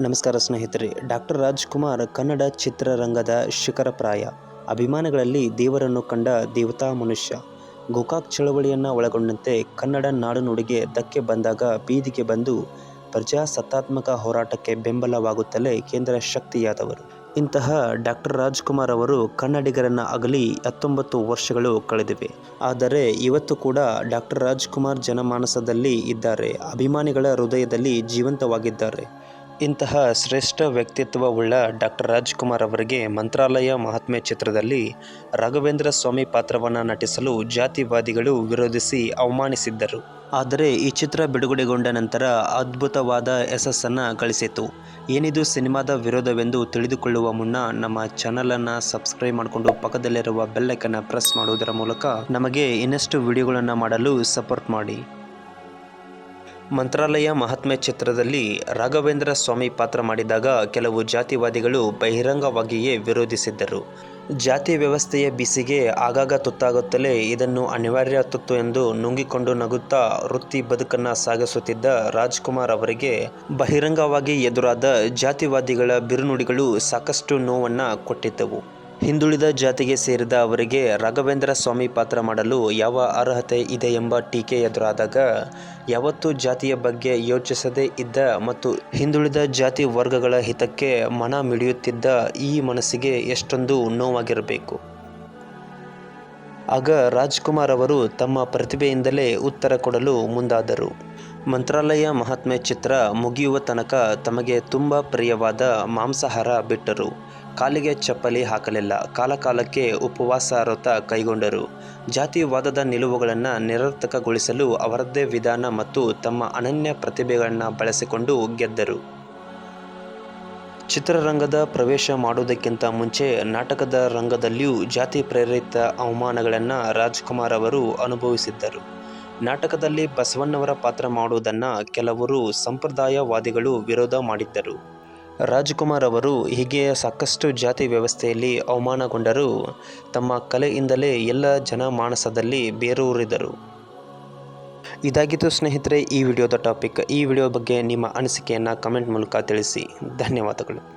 ನಮಸ್ಕಾರ ಸ್ನೇಹಿತರೆ, ಡಾಕ್ಟರ್ ರಾಜ್ಕುಮಾರ್ ಕನ್ನಡ ಚಿತ್ರರಂಗದ ಶಿಖರಪ್ರಾಯ. ಅಭಿಮಾನಗಳಲ್ಲಿ ದೇವರನ್ನು ಕಂಡ ದೇವತಾ ಮನುಷ್ಯ. ಗೋಕಾಕ್ ಚಳವಳಿಯನ್ನು ಒಳಗೊಂಡಂತೆ ಕನ್ನಡ ನಾಡುನುಡಿಗೆ ಧಕ್ಕೆ ಬಂದಾಗ ಬೀದಿಗೆ ಬಂದು ಪ್ರಜಾಸತ್ತಾತ್ಮಕ ಹೋರಾಟಕ್ಕೆ ಬೆಂಬಲವಾಗುತ್ತಲೇ ಕೇಂದ್ರ ಶಕ್ತಿಯಾದವರು. ಇಂತಹ ಡಾಕ್ಟರ್ ರಾಜ್ಕುಮಾರ್ ಅವರು ಕನ್ನಡಿಗರನ್ನು ಅಗಲಿ ಹತ್ತೊಂಬತ್ತು ವರ್ಷಗಳು ಕಳೆದಿವೆ. ಆದರೆ ಇವತ್ತು ಕೂಡ ಡಾಕ್ಟರ್ ರಾಜ್ಕುಮಾರ್ ಜನಮಾನಸದಲ್ಲಿ ಇದ್ದಾರೆ. ಅಭಿಮಾನಿಗಳ ಹೃದಯದಲ್ಲಿ ಜೀವಂತವಾಗಿದ್ದಾರೆ. ಇಂತಹ ಶ್ರೇಷ್ಠ ವ್ಯಕ್ತಿತ್ವವುಳ್ಳ ಡಾಕ್ಟರ್ ರಾಜ್ಕುಮಾರ್ ಅವರಿಗೆ ಮಂತ್ರಾಲಯ ಮಹಾತ್ಮೆ ಚಿತ್ರದಲ್ಲಿ ರಾಘವೇಂದ್ರ ಸ್ವಾಮಿ ಪಾತ್ರವನ್ನು ನಟಿಸಲು ಜಾತಿವಾದಿಗಳು ವಿರೋಧಿಸಿ ಅವಮಾನಿಸಿದ್ದರು. ಆದರೆ ಈ ಚಿತ್ರ ಬಿಡುಗಡೆಗೊಂಡ ನಂತರ ಅದ್ಭುತವಾದ ಯಶಸ್ಸನ್ನು ಗಳಿಸಿತು. ಏನಿದು ಸಿನಿಮಾದ ವಿರೋಧವೆಂದು ತಿಳಿದುಕೊಳ್ಳುವ ಮುನ್ನ ನಮ್ಮ ಚಾನಲನ್ನು ಸಬ್ಸ್ಕ್ರೈಬ್ ಮಾಡಿಕೊಂಡು ಪಕ್ಕದಲ್ಲಿರುವ ಬೆಲ್ಲೈಕನ್ನು ಪ್ರೆಸ್ ಮಾಡುವುದರ ಮೂಲಕ ನಮಗೆ ಇನ್ನಷ್ಟು ವಿಡಿಯೋಗಳನ್ನು ಮಾಡಲು ಸಪೋರ್ಟ್ ಮಾಡಿ. ಮಂತ್ರಾಲಯ ಮಹಾತ್ಮೆ ಚಿತ್ರದಲ್ಲಿ ರಾಘವೇಂದ್ರ ಸ್ವಾಮಿ ಪಾತ್ರ ಮಾಡಿದಾಗ ಕೆಲವು ಜಾತಿವಾದಿಗಳು ಬಹಿರಂಗವಾಗಿಯೇ ವಿರೋಧಿಸಿದ್ದರು. ಜಾತಿ ವ್ಯವಸ್ಥೆಯ ಬಿಸಿಗೆ ಆಗಾಗ ತುತ್ತಾಗುತ್ತಲೇ ಇದನ್ನು ಅನಿವಾರ್ಯ ತುತ್ತು ಎಂದು ನುಂಗಿಕೊಂಡು ನಗುತ್ತಾ ವೃತ್ತಿ ಬದುಕನ್ನು ಸಾಗಿಸುತ್ತಿದ್ದ ರಾಜ್ಕುಮಾರ್ ಅವರಿಗೆ ಬಹಿರಂಗವಾಗಿ ಎದುರಾದ ಜಾತಿವಾದಿಗಳ ಬಿರುನುಡಿಗಳು ಸಾಕಷ್ಟು ನೋವನ್ನು ಕೊಟ್ಟಿದ್ದವು. ಹಿಂದುಳಿದ ಜಾತಿಗೆ ಸೇರಿದ ಅವರಿಗೆ ರಾಘವೇಂದ್ರ ಸ್ವಾಮಿ ಪಾತ್ರ ಮಾಡಲು ಯಾವ ಅರ್ಹತೆ ಇದೆ ಎಂಬ ಟೀಕೆ ಎದುರಾದಾಗ, ಯಾವತ್ತೂ ಜಾತಿಯ ಬಗ್ಗೆ ಯೋಚಿಸದೇ ಇದ್ದ ಮತ್ತು ಹಿಂದುಳಿದ ಜಾತಿ ವರ್ಗಗಳ ಹಿತಕ್ಕೆ ಮನ ಮಿಡಿಯುತ್ತಿದ್ದ ಈ ಮನಸ್ಸಿಗೆ ಎಷ್ಟೊಂದು ನೋವಾಗಿರಬೇಕು. ಆಗ ರಾಜ್ಕುಮಾರ್ ಅವರು ತಮ್ಮ ಪ್ರತಿಭೆಯಿಂದಲೇ ಉತ್ತರ ಕೊಡಲು ಮುಂದಾದರು. ಮಂತ್ರಾಲಯ ಮಹಾತ್ಮೆ ಚಿತ್ರ ಮುಗಿಯುವ ತನಕ ತಮಗೆ ತುಂಬ ಪ್ರಿಯವಾದ ಮಾಂಸಾಹಾರ ಬಿಟ್ಟರು. ಕಾಲಿಗೆ ಚಪ್ಪಲಿ ಹಾಕಲಿಲ್ಲ. ಕಾಲಕಾಲಕ್ಕೆ ಉಪವಾಸ ವ್ರತ ಕೈಗೊಂಡರು. ಜಾತಿವಾದದ ನಿಲುವುಗಳನ್ನು ನಿರರ್ಥಕಗೊಳಿಸಲು ಅವರದ್ದೇ ವಿಧಾನ ಮತ್ತು ತಮ್ಮ ಅನನ್ಯ ಪ್ರತಿಭೆಗಳನ್ನು ಬಳಸಿಕೊಂಡು ಗೆದ್ದರು. ಚಿತ್ರರಂಗದ ಪ್ರವೇಶ ಮಾಡುವುದಕ್ಕಿಂತ ಮುಂಚೆ ನಾಟಕದ ರಂಗದಲ್ಲಿಯೂ ಜಾತಿ ಪ್ರೇರಿತ ಅವಮಾನಗಳನ್ನು ರಾಜ್ಕುಮಾರ್ ಅವರು ಅನುಭವಿಸಿದ್ದರು. ನಾಟಕದಲ್ಲಿ ಬಸವಣ್ಣವರ ಪಾತ್ರ ಮಾಡುವುದನ್ನು ಕೆಲವರು ಸಂಪ್ರದಾಯವಾದಿಗಳು ವಿರೋಧ ಮಾಡಿದ್ದರು. ರಾಜ್ಕುಮಾರ್ ಅವರು ಹೀಗೆ ಸಾಕಷ್ಟು ಜಾತಿ ವ್ಯವಸ್ಥೆಯಲ್ಲಿ ಅವಮಾನಗೊಂಡರು ತಮ್ಮ ಕಲೆಯಿಂದಲೇ ಎಲ್ಲ ಜನ ಮಾನಸದಲ್ಲಿ ಬೇರೂರಿದರು. ಇದಾಗಿತ್ತು ಸ್ನೇಹಿತರೆ, ಈ ವಿಡಿಯೋದ ಟಾಪಿಕ್. ಈ ವಿಡಿಯೋ ಬಗ್ಗೆ ನಿಮ್ಮ ಅನಿಸಿಕೆಯನ್ನು ಕಮೆಂಟ್ ಮೂಲಕ ತಿಳಿಸಿ. ಧನ್ಯವಾದಗಳು.